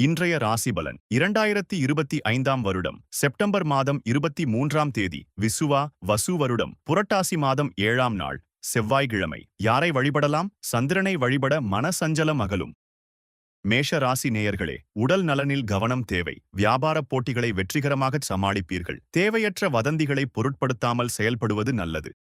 இன்றைய ராசிபலன். இரண்டாயிரத்தி இருபத்தி ஐந்தாம் வருடம். செப்டம்பர் மாதம் இருபத்தி மூன்றாம் தேதி. விசுவா வசு வருடம். புரட்டாசி மாதம் ஏழாம் நாள். செவ்வாய்க்கிழமை யாரை வழிபடலாம்? சந்திரனை வழிபட மனசஞ்சலம் அகலும். மேஷ ராசி நேயர்களே உடல் நலனில் கவனம் தேவை. வியாபாரப் போட்டிகளை வெற்றிகரமாகச் சமாளிப்பீர்கள். தேவையற்ற வதந்திகளை பொருட்படுத்தாமல் செயல்படுவது நல்லது.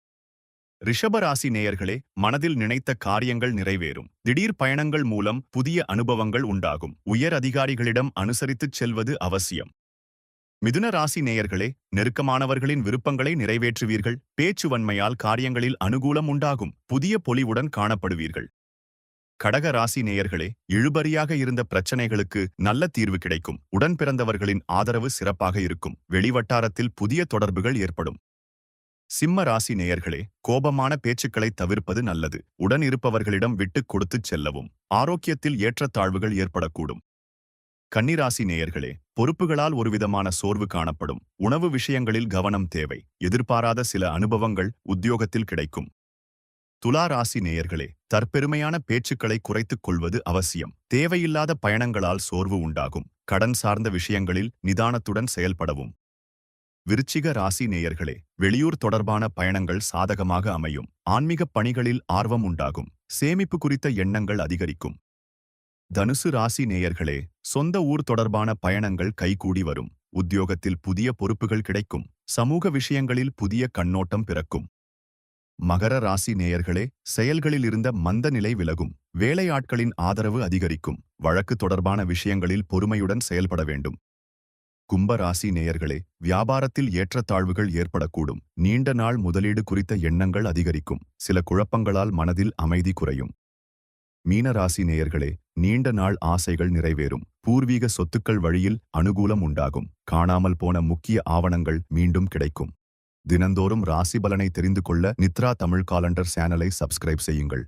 ரிஷப ராசி நேயர்களே மனதில் நினைத்த காரியங்கள் நிறைவேறும். திடீர் பயணங்கள் மூலம் புதிய அனுபவங்கள் உண்டாகும். உயர் அதிகாரிகளிடம் அனுசரித்துச் செல்வது அவசியம். மிதுன ராசி நேயர்களே நெருக்கமானவர்களின் விருப்பங்களை நிறைவேற்றுவீர்கள். பேச்சுவன்மையால் காரியங்களில் அனுகூலம் உண்டாகும். புதிய பொலிவுடன் காணப்படுவீர்கள். கடக ராசி நேயர்களே இழுபறியாக இருந்த பிரச்சனைகளுக்கு நல்ல தீர்வு கிடைக்கும். உடன் பிறந்தவர்களின் ஆதரவு சிறப்பாக இருக்கும். வெளிவட்டாரத்தில் புதிய தொடர்புகள் ஏற்படும். சிம்ம ராசி நேயர்களே கோபமான பேச்சுக்களை தவிர்ப்பது நல்லது. உடன் இருப்பவர்களிடம் விட்டுக் கொடுத்துச் செல்லவும். ஆரோக்கியத்தில் ஏற்றத்தாழ்வுகள் ஏற்படக்கூடும். கன்னிராசி நேயர்களே பொறுப்புகளால் ஒருவிதமான சோர்வு காணப்படும். உணவு விஷயங்களில் கவனம் தேவை. எதிர்பாராத சில அனுபவங்கள் உத்தியோகத்தில் கிடைக்கும். துலா ராசி நேயர்களே தற்பெருமையான பேச்சுக்களை குறைத்துக் கொள்வது அவசியம். தேவையில்லாத பயணங்களால் சோர்வு உண்டாகும். கடன் சார்ந்த விஷயங்களில் நிதானத்துடன் செயல்படவும். விருச்சிக ராசி நேயர்களே வெளியூர் தொடர்பான பயணங்கள் சாதகமாக அமையும். ஆன்மீகப் பணிகளில் ஆர்வம் உண்டாகும். சேமிப்பு குறித்த எண்ணங்கள் அதிகரிக்கும். தனுசு ராசி நேயர்களே சொந்த ஊர் தொடர்பான பயணங்கள் கைகூடி வரும். உத்தியோகத்தில் புதிய பொறுப்புகள் கிடைக்கும். சமூக விஷயங்களில் புதிய கண்ணோட்டம் பிறக்கும். மகர ராசி நேயர்களே செயல்களில் இருந்த மந்த நிலை விலகும். வேலையாட்களின் ஆதரவு அதிகரிக்கும். வழக்கு தொடர்பான விஷயங்களில் பொறுமையுடன் செயல்பட வேண்டும். கும்பராசி நேயர்களே வியாபாரத்தில் ஏற்றத்தாழ்வுகள் ஏற்படக்கூடும். நீண்ட நாள் முதலீடு குறித்த எண்ணங்கள் அதிகரிக்கும். சில குழப்பங்களால் மனதில் அமைதி குறையும். மீன ராசி நேயர்களே நீண்ட நாள் ஆசைகள் நிறைவேறும். பூர்வீக சொத்துக்கள் வழியில் அனுகூலம் உண்டாகும். காணாமல் போன முக்கிய ஆவணங்கள் மீண்டும் கிடைக்கும். தினந்தோறும் ராசி பலனை தெரிந்து கொள்ள நித்ரா தமிழ் காலண்டர் சேனலை சப்ஸ்கிரைப் செய்யுங்கள்.